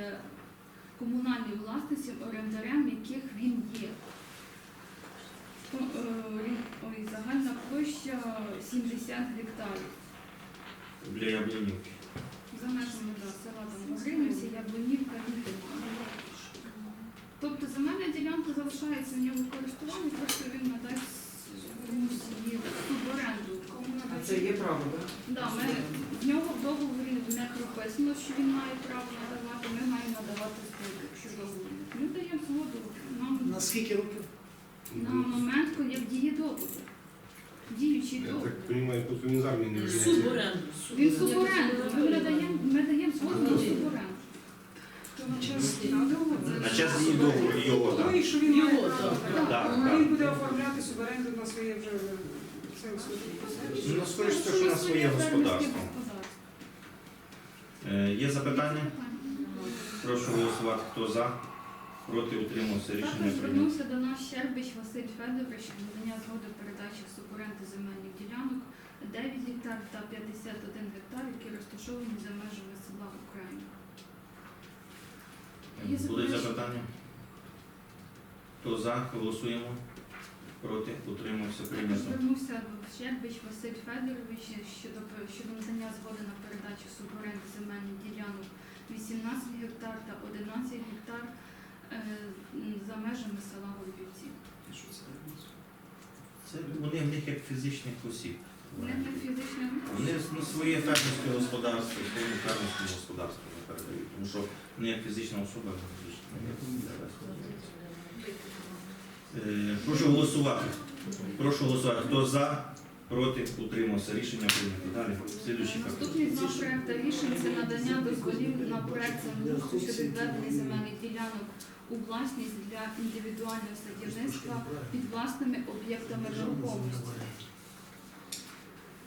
е, комунальної власності орендарем, яких він є. Е, Ой, загальна площа 70 гектарів. Для Яблонівки. За межами да, села там Гринівці, Яблонівка, Ніколька. Тобто земельна ділянка залишається в ньому користування, просто він надасть комусь її в суборенду. А це є право, так? Да, ми, в нього в договорі не прописано, що він має право надавати, ми маємо надавати згоду, якщо договір. Ми даємо згоду нам На скільки років? на момент, коли як діє договір. Діючий Я договір. так розумію, просто він з армії не виїжджає. Суборенду. Він суборенду. Ми надаємо, ми даємо згоду на суборенду. То на час На час дії договору його, так. Той, що він має Його, право. так. Так, Ну, так. Він буде оформляти суборенду на своє вже це Ну, скоріше, все, що на своє господарство. Е, Є запитання? Прошу голосувати. Хто за? Проти утримався рішення Також прийнято. звернувся до нас Щербич Василь Федорович щодо надання згоди передачі в земельних ділянок 9 гектар та 51 гектар, які розташовані за межами села Україна. Є Будуть заперечення? запитання? Хто за? Голосуємо. Проти утримався Також прийнято. звернувся Щербич Василь Федорович щодо, щодо надання згоди на передачу суборенди земельних ділянок 18 гектар та 11 гектар е, за межами села Голубівці. Це вони в них як фізичних осіб. Вони не фізичне Вони ну, своє фермерське господарство, своє фермерське господарство не передають, тому що вони як фізична особа не. Е, Прошу голосувати. Прошу голосувати. Хто за, проти, утримався. Рішення прийнято. Далі. Слідуючий пакет. Наступний два проекти рішень це надання дозволів на проект землеустрою щодо відведення земельних ділянок у власність для індивідуального садівництва під власними об'єктами нерухомості.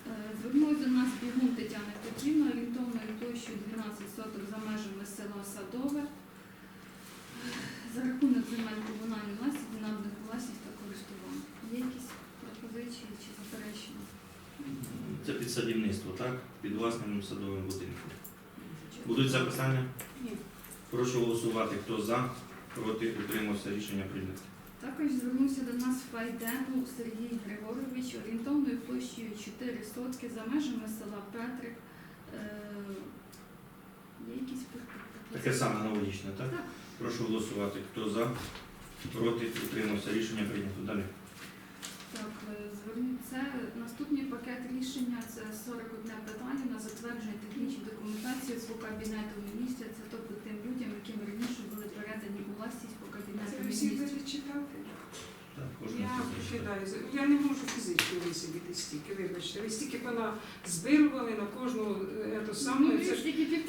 Е, Звернулася до нас бігун Тетяна Петрівна орієнтовною площею 12 соток за межами села Садове. За рахунок земель комунальної власності на власність та користування. Є якісь пропозиції чи заперечення? Це під садівництво, так? Під власним садовим будинком. Будуть запитання? Ні. Прошу голосувати. Хто за, проти, утримався. Рішення прийнято. Також звернувся до нас Файдену Сергій Григорович орієнтовною площею 4 сотки за межами села Петрик. Е, Є якісь? Таке саме аналогічне, так? Так. Прошу голосувати. Хто за, проти, утримався. Рішення прийнято. Далі. Е, зверніть це наступний пакет рішення. Це 41 питання на затвердження технічної документації по кабінету міністрів. Це тобто тим людям, яким раніше були передані у власність по кабінету Це всі міністрів. читати? Так, кожен Я кидаю. Я не можу фізично висидіти стільки, вибачте. Ви стільки пана збирували на кожну е, то Ну, саме. Це ж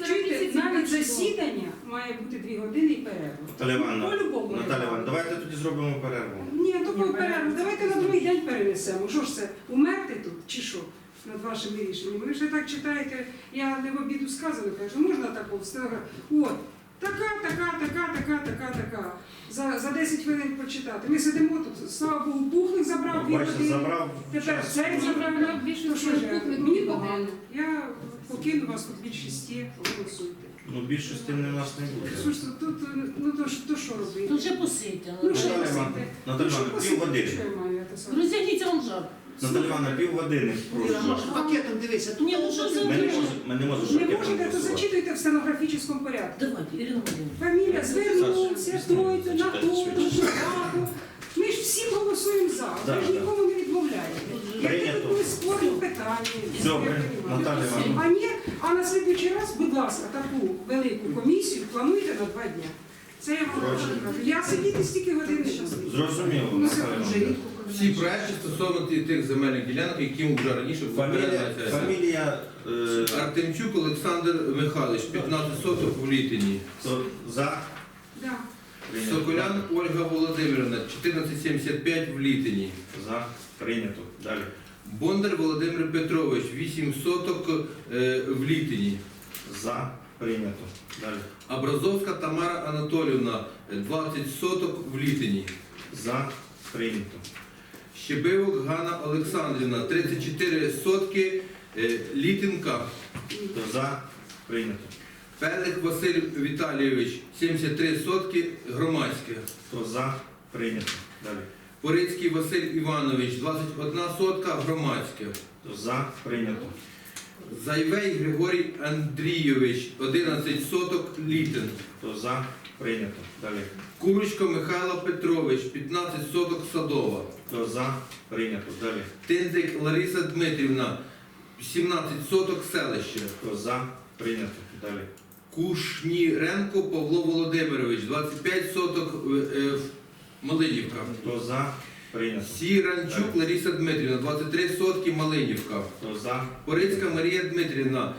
Чуєте, навіть засідання має бути дві години і перерва. Наталя Івановна, По-любому. Наталя Івановна, давайте тоді зробимо перерву. Ні, то по перерву. Давайте на другий день перенесемо. Що ж це? Умерти тут чи що? Над вашими рішеннями. Ви ж так читаєте, я не в обіду сказую, кажу, можна такого стенограф. От, така, така, така, така, така, така. За, за 10 хвилин почитати. Ми сидимо тут, слава Богу, пухлик забрав дві Бачите, години. забрав Тепер цей забрав. Ну, більше То що ж, я- мені дві погано. Я покину вас тут більшість є, голосуйте. Ну, більшості не нас не буде. Слушайте, тут, ну то, ж- то що робити? Тут вже посидьте. Ну що Наталя посидьте? Івановна, Наталя Ну, що Івановна, півгодини. Що я маю, я те саме? Розтягніться вам жар. Наталя Івановна, півгодини. Прошу. Пакетом дивися. Ні, ну що за Ми не можемо, ми не можемо Не пакетом можете, то голосувати. зачитуйте в стенографічному порядку. Давайте, Ірина Володимирівна. Фамілія звернувся, Саша, стойте, на читайте ту, швидше. Ми ж всі голосуємо за, Да, ви ж да. нікому не відмовляєте. Як Прийнято. тут були спорні питання. Добре, Наталя Івановна. А ні, а на слідуючий раз, будь ласка, таку велику комісію плануйте на два дня. Це я вам кажу. Я сидіти стільки годин не щасливо. Зрозуміло, Ну, це Наталя Івановна. рідко. Всі проекти стосовно ті- тих земельних ділянок, які вже раніше Фамілія, фамілія е, Артемчук Олександр Михайлович, 15 соток в Літині. то за Да. прийнято. Соколян Ольга Володимирівна, 1475 в Літині. За прийнято. Далі. Бондар Володимир Петрович, 8 соток е, в Літині. За прийнято. Далі. Абразовська Тамара Анатолівна, 20 соток в Літині. За прийнято. Щебивок Ганна Олександрівна, 34 сотки е, Літинка. За прийнято. Пелих Василь Віталійович 73 сотки громадське. Хто за? Прийнято. Далі. Порицький Василь Іванович 21 сотка громадське. Хто за? Прийнято. Зайвей Григорій Андрійович 11 соток літин. Хто за? Прийнято. Далі. Курочко Михайло Петрович 15 соток садова. Хто за? Прийнято. Далі. Тиндик Лариса Дмитрівна 17 соток селище. Хто за? Прийнято. Далі. Кушніренко Павло Володимирович 25 соток е, е, Малинівка. Хто за? Прийнято. Сіранчук Лариса Дмитрівна 23 сотки Малинівка. Хто за? Порицька Марія Дмитрівна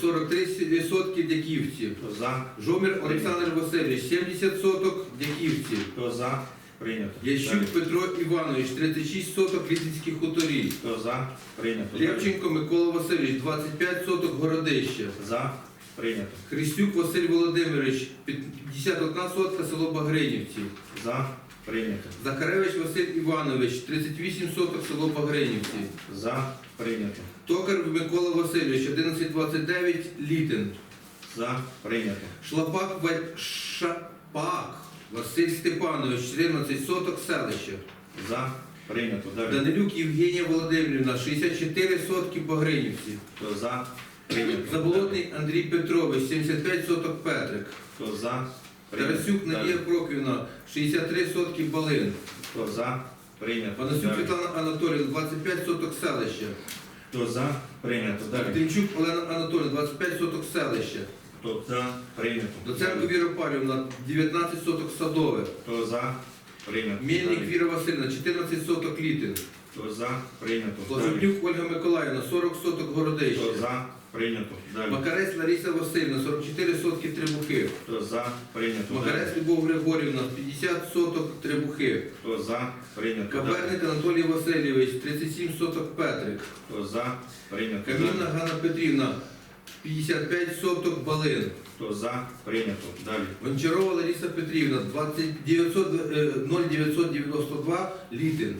43 сотки Дяківці. Хто за? Жомір Олександр Васильович 70 соток Дяківці. Хто за? Прийнято. Ящук Далі. Петро Іванович 36 соток Лісинських хуторів. Хто за? Прийнято. Левченко Микола Васильович 25 соток Городище. За? Прийнято. Христюк Василь Володимирович 51 сотка село Багринівці. За? Прийнято. Захаревич Василь Іванович 38 соток село Багринівці. За? Прийнято. Токар Микола Васильович 1129 Літин. За? Прийнято. Шлапак Ва- Шапак Василь Степанович 14 соток селище. За? Прийнято. Далі. Данилюк Євгенія Володимирівна 64 сотки Багринівці. Хто за? Прийнято. Заболотний Андрій Петрович 75 соток Петрик. Хто за? Тарасюк Надія Проківна 63 сотки Балин. Хто за? Прийнято. Панасюк Далі. Світлана Анатоліївна 25 соток селище. Хто за? Прийнято. Далі. Тимчук Олена Анатоліївна 25 соток селище. Хто за? Прийнято. Доценко. Віра Павлівна 19 соток садове. Хто за? Прийнято. Мельник Далі. Віра Васильівна 14 соток літин. Хто за? Прийнято. Далі. Ольга Миколаївна 40 соток городище. Хто за? Прийнято. Далі. Макарець Лариса Васильівна 44 сотки трибухи. Хто за? Прийнято. Макарець Любов Григорівна 50 соток трибухи. Хто за? Прийнято. Далі. Анатолій Васильович 37 соток Петрик. Хто за? Прийнято. Камінна. Ганна Петрівна 55 соток Балин. Хто за? Прийнято. Далі. Гончарова Лариса Петрівна 20 900, е, 0992 Літин.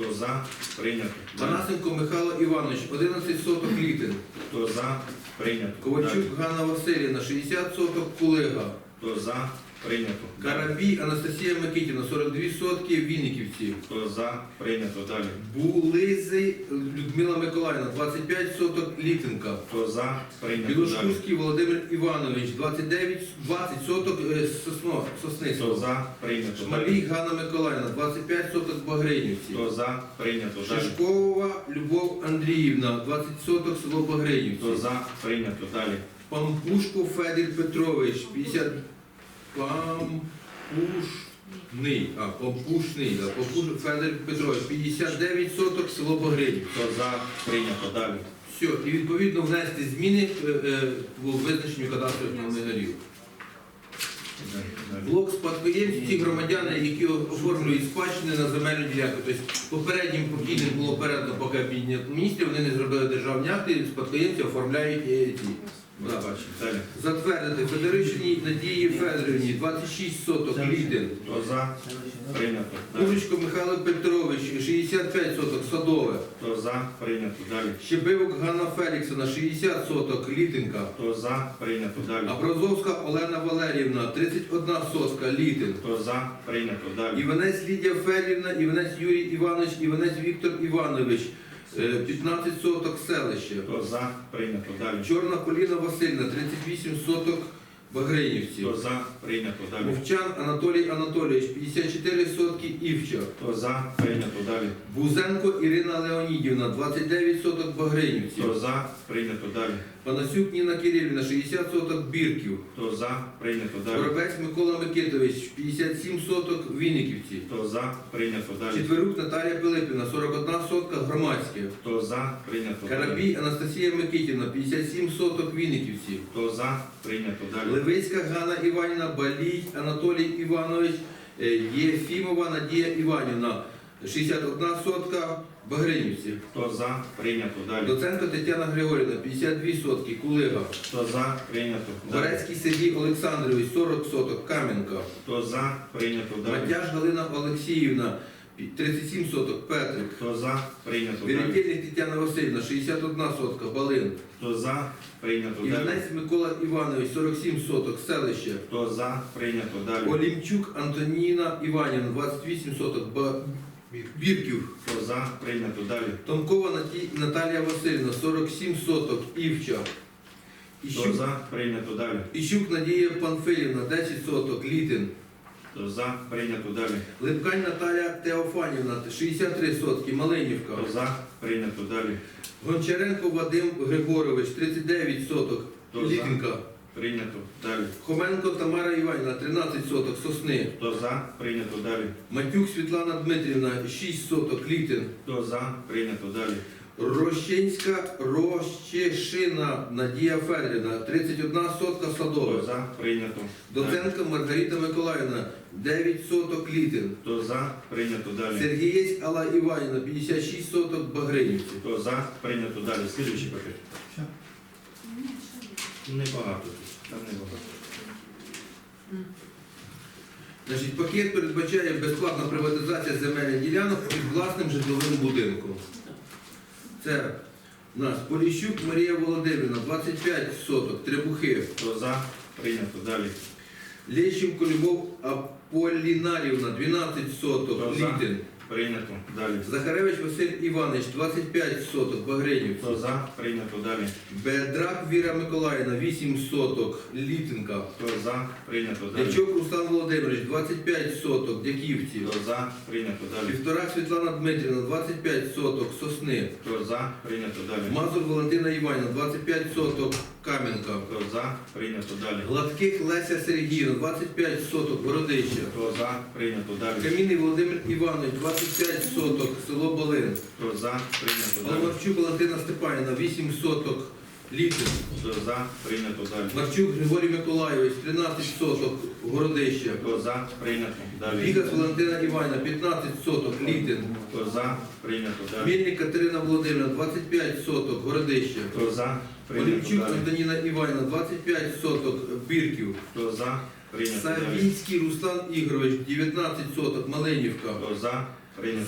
Хто за? Прийнято. Далі. Панасенко Михайло Іванович 11 соток Літин. Хто за? Прийнято. Ковальчук Ганна Васильівна 60 соток Кулига. Хто за? Прийнято. Карабій Анастасія Микитівна 42 сотки Вінниківці. Хто за? Прийнято. Далі. Булизи Людмила Миколаївна 25 соток Літинка. Хто за? Прийнято. Білошкурський Володимир Іванович 29 20 соток е, сосно, сосни. Хто за? Прийнято. Шмалій Далі. Ганна Миколаївна 25 соток Багринівці. Хто за? Прийнято. Далі. Шишкова Любов Андріївна 20 соток село Хто Багринівці. за? Прийнято. Далі. Пампушко Федір Петрович 50 Пампушний. А, Пампушний, да. Пампушко Федір Петрович 59 соток село Багринівці. Хто за? Прийнято. Далі. Все, і відповідно внести зміни е, е, визначенню кадастрових номерів. Блок спадкоємців ті громадяни, які оформлюють спадщини на земельну ділянку. Тобто попереднім покійним було передано поки міністрів, вони не зробили державні акти, спадкоємці оформляють е, ті. Да. Далі. Затвердити Федоричній Надії Федорівні 26 соток Лідин. Хто за? Прийнято. Далі. Курочко Михайло Петрович 65 соток Садове. Хто за? Прийнято. Далі. Щебивок Ганна Феліксона 60 соток Літинка. Хто за? Прийнято. Далі. Абразовська Олена Валерівна 31 сотка Літин. Хто за? Прийнято. Далі. Іванець Лідія Федорівна, Іванець Юрій Іванович, Іванець Віктор Іванович, 15 соток селище. Хто за? Прийнято. Далі. Чорна Поліна Васильна, 38 соток Багринівці. Хто за? Прийнято. Далі. Мовчан Анатолій Анатолійович, 54 сотки Івча. Хто за? Прийнято. Далі. Бузенко Ірина Леонідівна, 29 соток Багринівці. Хто за? Прийнято. Далі. Панасюк Ніна Кирилівна, 60 соток Бірків. Хто за? Прийнято. Далі. Воробець Микола Микитович, 57 соток Вінниківці. Хто за? Прийнято. Далі. Четверук Наталія Пилипівна, 41 сотка Громадське. Хто за? Прийнято. Далі. Карабій Анастасія Микитівна, 57 соток Вінниківці. Хто за? Прийнято. Далі. Левицька Ганна Іванівна, Балій Анатолій Іванович, е, Єфімова Надія Іванівна, 61 сотка Багринівці. Хто за? Прийнято. Далі. Доценко Тетяна Григорівна, 52 сотки, Кулига. Хто за? Прийнято. Далі. Горецький Сергій Олександрович, 40 соток, Кам'янка. Хто за? Прийнято. Далі. Матяш Галина Олексіївна, 37 соток, Петрик. Хто за? Прийнято. Далі. Вірентєльник Тетяна Васильівна, 61 сотка, Балин. Хто за? Прийнято. Далі. Іванець Микола Іванович, 47 соток, селище. Хто за? Прийнято. Далі. Олімчук Антоніна Іванівна, 28 соток, Ба- Бірків. Хто за? Прийнято. Далі. Томкова Наталія Васильівна, 47 соток, Івча. Хто за? Прийнято. Далі. Іщук Надія Панфилівна, 10 соток, Літин. Хто за? Прийнято. Далі. Липкань Наталя Теофанівна, 63 сотки, Малинівка. Хто за? Прийнято. Далі. Гончаренко Вадим Григорович, 39 соток, Хто за? Літинка. Прийнято. Далі. Хоменко Тамара Іванівна, 13 соток, Сосни. Хто за? Прийнято. Далі. Матюк Світлана Дмитрівна, 6 соток, Літин. Хто за? Прийнято. Далі. Рощенська Рощешина Надія Федорівна, 31 сотка Хто за? Прийнято. Далі. Доценко Маргарита Миколаївна, 9 соток Літин. Хто за? Прийнято. Далі. Сергієць Алла Іванівна, 56 соток Багринівці. Хто за? Прийнято. Далі. Слідуючий пакет. Небагато Значить, пакет передбачає безплатна приватизація земельних ділянок під власним житловим будинком. Це у нас Поліщук Марія Володимирівна, 25 соток, Требухи. Хто за? Прийнято. Далі. Лещенко Любов Аполлінарівна, 12 соток, Хто за? Літин. Прийнято. Далі. Захаревич Василь Іванович, 25 соток, Багринівці. Хто за? Прийнято. Далі. Бедрак Віра Миколаївна, 8 соток, Літинка. Хто за? Прийнято. Далі. Дячок Руслан Володимирович, 25 соток, Дяківці. Хто за? Прийнято. Далі. Півтора Світлана Дмитрівна, 25 соток, Сосни. Хто за? Прийнято. Далі. Мазур Валентина Іванівна, 25 соток, Кам'янка. Хто за? Прийнято. Далі. Гладких Леся Сергіївна, 25 соток, Городище. Хто за? Прийнято. Далі. Камінний Володимир Іванович, 25 соток, село Балин. Хто за? Прийнято. Далі. Головарчук Валентина Степанівна, 8 соток, Літин. Хто за? Прийнято. Далі. Марчук Григорій Миколайович, 13 соток, Городище. Хто за? Прийнято. Далі. Вігас Валентина Іванівна, 15 соток, Літин. Хто за? Прийнято. Далі. Мельник Катерина Володимирівна, 25 соток, Городище. Хто за? Прийнято. Олімчук Далі. Антоніна Іванівна, 25 соток, Бірків. Хто за? Прийнято. Далі. Савінський Руслан Ігорович, 19 соток, Малинівка. Хто за?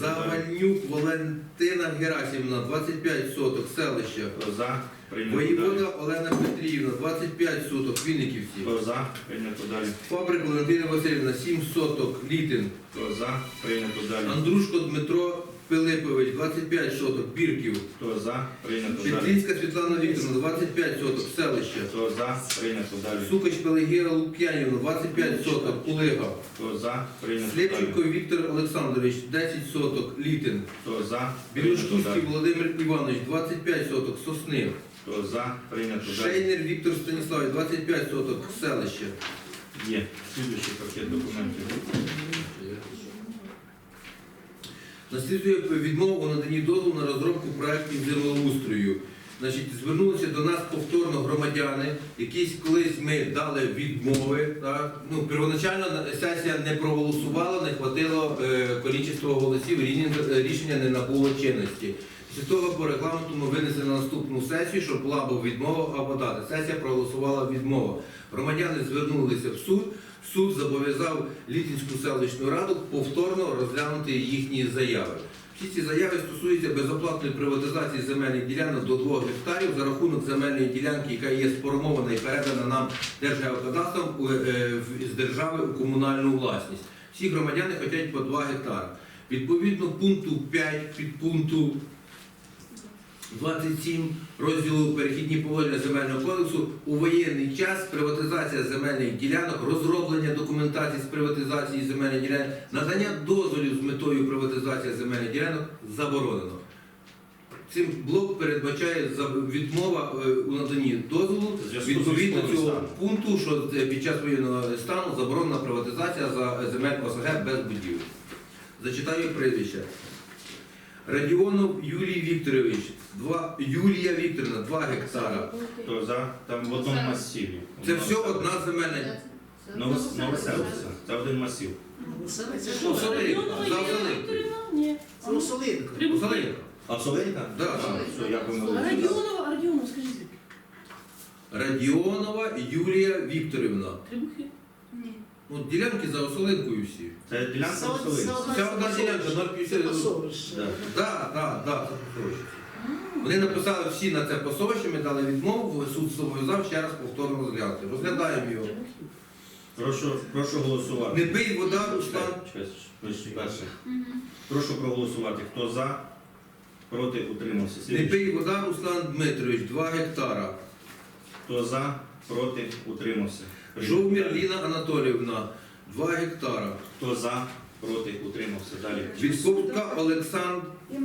Завальнюк Валентина Герасівна, 25 соток, селище. За? Прийнято. Далі. Воєвода Олена Петрівна, 25 соток, Вінниківці. Хто за? Прийнято. Далі. Фабрик Валентина Васильівна, 7 соток, Літин. Хто за? Прийнято. Далі. Андрушко Дмитро Пилипович, 25 соток, Бірків. Хто за? Прийнято. Далі. Петрінська Світлана Вікторовна, 25 соток, селище. Хто за? Прийнято. Далі. Сукач Пелегіра Лук'янівна, 25 соток, Кулига. Хто за? Прийнято. Далі. Слепченко Віктор Олександрович, 10 соток, Літин. Хто за? Прийнято. Далі. Володимир Іванович, 25 соток, Сосни. Хто за? Прийнято. Далі. Шейнер Віктор Станіславович, 25 соток, селище. Є. Слідуючий пакет документів. Наслідує відмову у наданні дозволу на розробку проєктів землеустрою. Значить, звернулися до нас повторно громадяни, якісь колись ми дали відмови. Так? Ну, первоначально сесія не проголосувала, не хватило е, количество голосів, рішення не набуло чинності. Того по регламенту ми винесли на наступну сесію, щоб була або відмова, або дата. Сесія проголосувала відмова. Громадяни звернулися в суд. Суд зобов'язав Літинську селищну раду повторно розглянути їхні заяви. Всі ці заяви стосуються безоплатної приватизації земельних ділянок до 2 гектарів за рахунок земельної ділянки, яка є сформована і передана нам Держгеокадастром у- е, з держави у комунальну власність. Всі громадяни хочуть по 2 гектари. Відповідно пункту 5 підпункту 27 розділу перехідні положення земельного кодексу у воєнний час приватизація земельних ділянок, розроблення документації з приватизації земельних ділянок, надання дозволів з метою приватизації земельних ділянок заборонено. Цим блок передбачає відмова е, у наданні дозволу відповідно цього пункту, що е, під час воєнного стану заборонена приватизація за земель ОСГ без будівель. Зачитаю прізвище. Радіонов Юрій Вікторович, два, Юлія Вікторівна, 2 гектара. Хто за? Там в одному масиві. Це все одна земельна. Новос- Новоселиця. Це один масив. Ну, Солинка, за Солинкою. Ні. Ну, солидко. Солинка. А Солинка? Да, да. Все, я помилився. Радіонова, а Радіонова, скажіть. Радіонова Юлія Вікторівна. Трибухи. Ні. Ну, ділянки за осолинкою всі. Це ділянка Солиці? Вся одна ділянка, 0,50. Пасовище. Так, так, так, так, це пасовище. Вони написали всі на це пасовище, ми дали відмову, суд зобов'язав ще раз повторно розглянути. Розглядаємо його. Прошу, прошу голосувати. Не пий вода, Руслан. Чекай, ви ж перше. Прошу проголосувати. Хто за? Проти утримався. Не Слідуючий. пий вода, Руслан Дмитрович, 2 гектара. Хто за? Проти утримався. Жовмір Ліна Анатоліївна, 2 гектара. Хто за? Проти утримався. Далі. Відковка Олександр. Я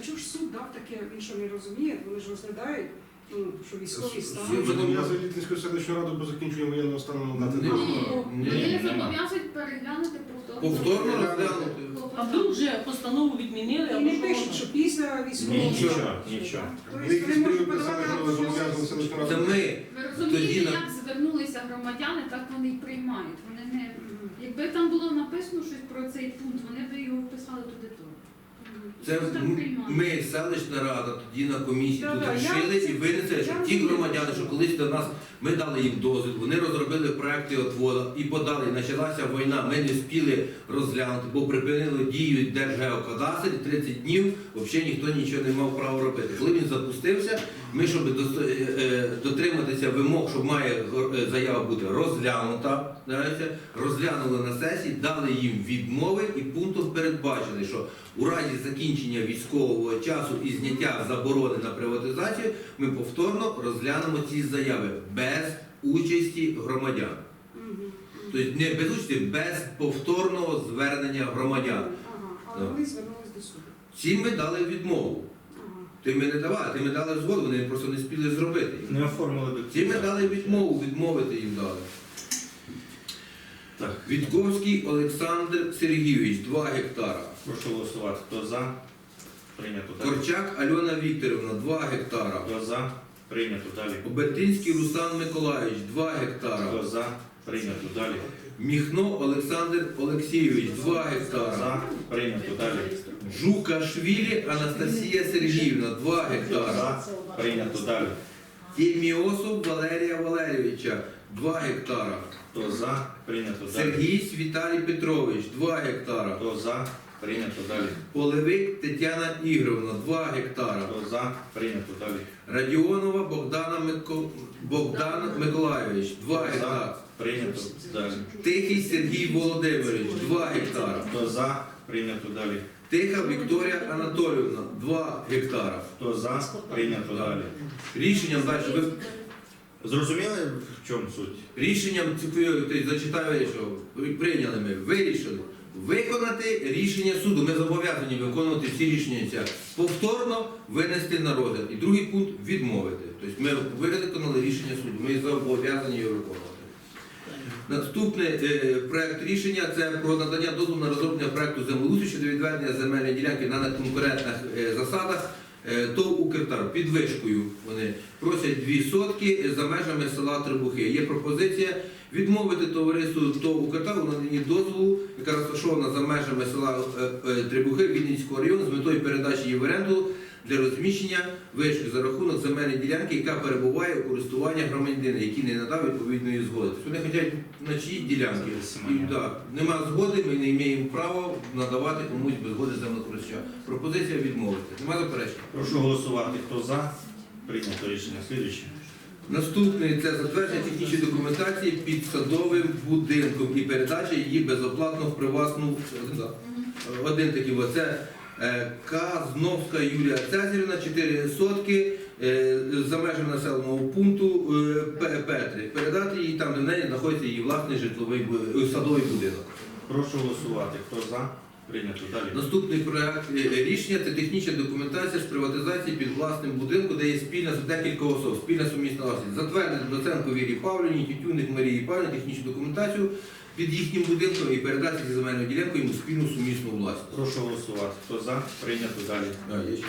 а чого ж суд дав таке, він що не розуміє, вони ж розглядають, ну, що військовий стан. Суд Зобов'язує Літинську селищну раду по закінченню воєнного стану надати Ні. дозвіл. Ні. Вони зобов'язують переглянути повторно. Повторно розглянути. А вдруг вже постанову відмінили, І або не що пишуть, воно? що після військового Нічого, нічого. Тобто Ви якийсь вони можуть писали, подавати що зобов'язали селищну Це раду. ми. Ви розумієте, Тоді на- як звернулися громадяни, так вони і приймають. Вони не якби там було написано щось про цей пункт, вони б його вписали туди то. Це ми, селищна рада, тоді на комісії Да, тут да, рішили це- і винесли, що ті громадяни, що- що колись до нас, ми дали їм дозвіл, вони розробили проекти отвода і подали. Почалася війна. Ми не спіли розглянути, бо припинили дію Держгеокадастр, і 30 днів взагалі ніхто нічого не мав права робити. Коли він запустився, ми, щоб е, е, дотриматися вимог, що має е, заява бути розглянута, розглянули на сесії, дали їм відмови і пунктом передбачили, що у разі закінчення військового часу і зняття заборони на приватизацію ми повторно розглянемо ці заяви без участі громадян. Тобто не без участі, без повторного звернення громадян. Ага, але Да. вони звернулись до суду. Цим ми дали відмову. Ти ми не давали, ти ми дали згоду, вони просто не спіли зробити. Не оформили до Ці ми дали відмову, відмовити їм дали. Так, Вітковський Олександр Сергійович, 2 гектара. прошу голосувати. Хто за? Прийнято. Далі. Корчак Альона Вікторівна, 2 гектара. Хто за? Прийнято. Далі. Обертинський Руслан Миколаївич, 2 гектара. Хто за? Прийнято. Далі. Міхно Олександр Олексійович, 2 Хто гектара. Прийнято. Далі. Жукашвілі Анастасія Сергіївна, 2 Хто гектара. за? Прийнято. Далі. Тєміосов Валерія Валерійовича, 2 гектара. Хто за? Прийнято. Далі. Сергій Віталій Петрович, 2 гектара. Хто за? Прийнято. Далі. Полевик Тетяна Ігорівна, 2 гектара. Хто за? Прийнято. Далі. Радіонова Богдана Мико... Богдан Миколайович, 2 Хто гектара. Прийнято. Далі. Тихий Сергій Володимирович, 2 гектара. Хто за? Прийнято. Далі. Тиха Вікторія Анатоліївна, 2 гектара. Хто за? Прийнято. Далі. Рішенням далі ви Зрозуміли, в чому суть? рішенням ти зачитаю, що прийняли ми, вирішили виконати рішення суду. Ми зобов'язані виконувати всі рішення ця повторно винести на розгляд. І другий пункт відмовити. Тобто ми виконали рішення суду. Ми зобов'язані його виконувати. Наступний е, проект рішення це про надання дозволу на розроблення проекту землеустрою щодо відведення земельної ділянки на неконкурентних е, засадах. Е, ТОВ «Укртар» під вишкою вони просять дві сотки за межами села Трибухи. Є пропозиція відмовити товариству ТОВ «Укртар» у наданні дозволу, яка розташована за межами села Трибухи Вінницького району з метою передачі її в оренду для розміщення вишки за рахунок земельної ділянки, яка перебуває у користуванні громадянина, який не надав відповідної згоди. Тобто вони хочуть на чиї ділянки. І, да, нема згоди, ми не маємо права надавати комусь без згоди землекористувача. Пропозиція відмовити. Нема заперечень. Прошу голосувати. Хто за? Прийнято рішення. Слідуюче. Наступний це затвердження технічної документації під садовим будинком і передача її безоплатно в приватну один такий. Це Казновська Юлія Цезарівна, 4 сотки е, за межами населеного пункту е, Петри. Передати її там, де в неї знаходиться її власний житловий е, садовий будинок. Прошу голосувати. Хто за? Прийнято. Далі. Наступний проект е, рішення це технічна документація з приватизації під власним будинком, де є спільна з декілька особ, спільна сумісна власність. Затвердити Доценко Вірі Павлівні, Тютюник Марії Павлівні технічну документацію під їхнім будинком і передати зі земельною ділянку йому спільну сумісну власність. Прошу голосувати. Хто за? Прийнято. Далі. А, є ще.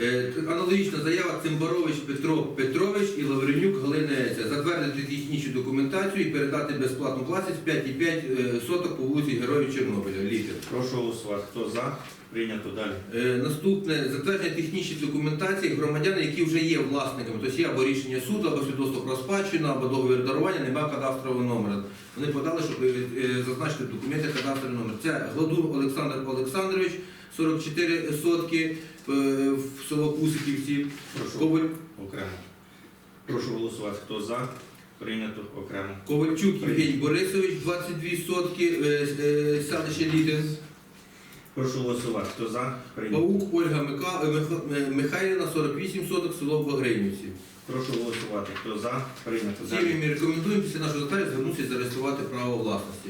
Е, Аналогічна заява Цимбарович Петро Петрович і Лавренюк Галина Еця. Затвердити технічну документацію і передати безплатну власність 5,5 е, соток по вулиці Героїв Чорнобиля. Літер. Прошу голосувати. Хто за? Прийнято далі. Е, Наступне затвердження технічної документації громадян, які вже є власниками, тобто є або рішення суду, або свідоцтво про спадщину, або договір дарування, немає кадастрового номера. Вони подали, щоб зазначити в документі кадастровий номер. Це Гладун Олександр Олександрович, 44 сотки е, в село Кусиківці. Прошу Коваль, окремо. Прошу голосувати. Хто за? Прийнято окремо. Ковальчук Євгеній Борисович, 22 сотки, е, е, селище Лідин. Прошу голосувати. Хто за? Прийнято. Паук Ольга Миха- Михайлівна, 48 соток, село Багринівці. Прошу голосувати. Хто за? Прийнято. Всім ми рекомендуємо після нашого затвердження звернутися і зареєструвати право власності.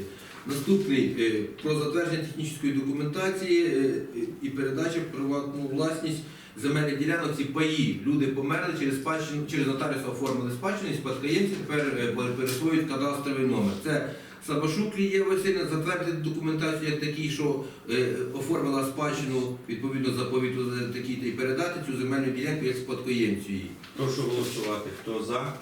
Наступний е, про затвердження технічної документації е, і передачі в приватну власність земельних ділянок ці паї. Люди померли через спадщину, через нотаріуса оформили спадщину, і спадкоємці тепер е, пересвоюють кадастровий номер. Це Сабашук Лія Васильівна затвердити документацію як такий, що оформила спадщину відповідно заповіту за такий і передати цю земельну ділянку як спадкоємцю її. Прошу голосувати. Хто за?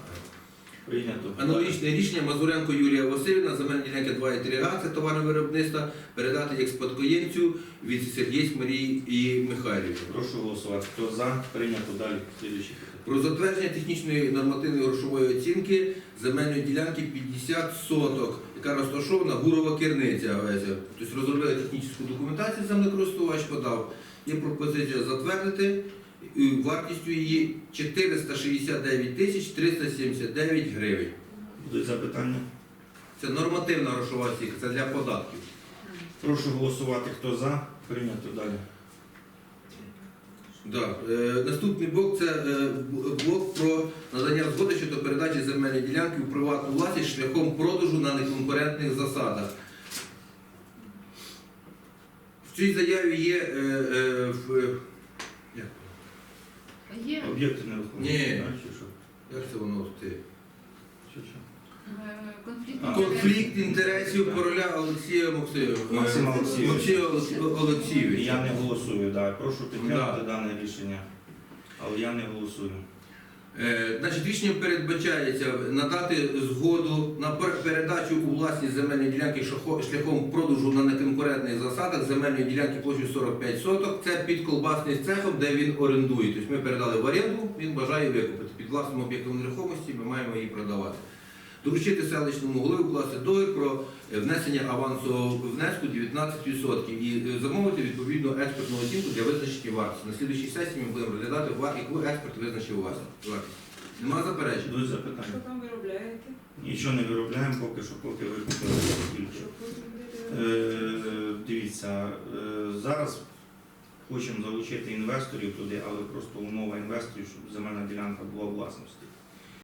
Прийнято. Аналогічне рішення Мазуренко Юлія Васильівна, земельна ділянка 2,3 га, це товарне виробництво, передати як спадкоємцю від Сергійськ Марії і Михайлівки. Прошу голосувати. Хто за? Прийнято далі. Слідуючий. Про затвердження технічної нормативної грошової оцінки земельної ділянки 50 соток, яка розташована Гурова Керниця. Тобто розробили технічну документацію, землекористувач подав. Є пропозиція затвердити вартістю її 469 тисяч 379 гривень. Будуть запитання? Це нормативна грошова оцінка, це для податків. Прошу голосувати. Хто за? Прийнято далі. Да. Е, наступний блок це е, блок про надання згоди щодо передачі земельної ділянки у приватну власність шляхом продажу на неконкурентних засадах. В цій заяві є е, е, в, Є Об'єкти не. Ні. чи що? як це воно ти? Чи що? е, конфлікт А. інтересів. Конфлікт інтересів короля Олексія Максимовича. Максима Олексійовича. Максима Олексій- Олексійовича. Я не голосую, да. Прошу підтримати дане рішення. Але я не голосую. Е, Значить, рішенням передбачається надати згоду на передачу у власність земельної ділянки шляхом продажу на неконкурентних засадах земельної ділянки площею 45 соток. Це під колбасний цехом, де він орендує. Тобто ми передали в оренду, він бажає викупити. Під власним об'єктом нерухомості ми маємо її продавати. Доручити селищному голові укласти договір про е, внесення авансового внеску 19% і е, замовити відповідну експертну оцінку для визначення вартості. На слідчій сесії ми будемо розглядати, яку експерт визначив вартість. Нема заперечень? Будуть Що там виробляєте? Нічого не виробляємо поки що, поки викупили тільки. Е, Дивіться, е, зараз хочемо залучити інвесторів туди, але просто умова інвесторів, щоб земельна ділянка була власності.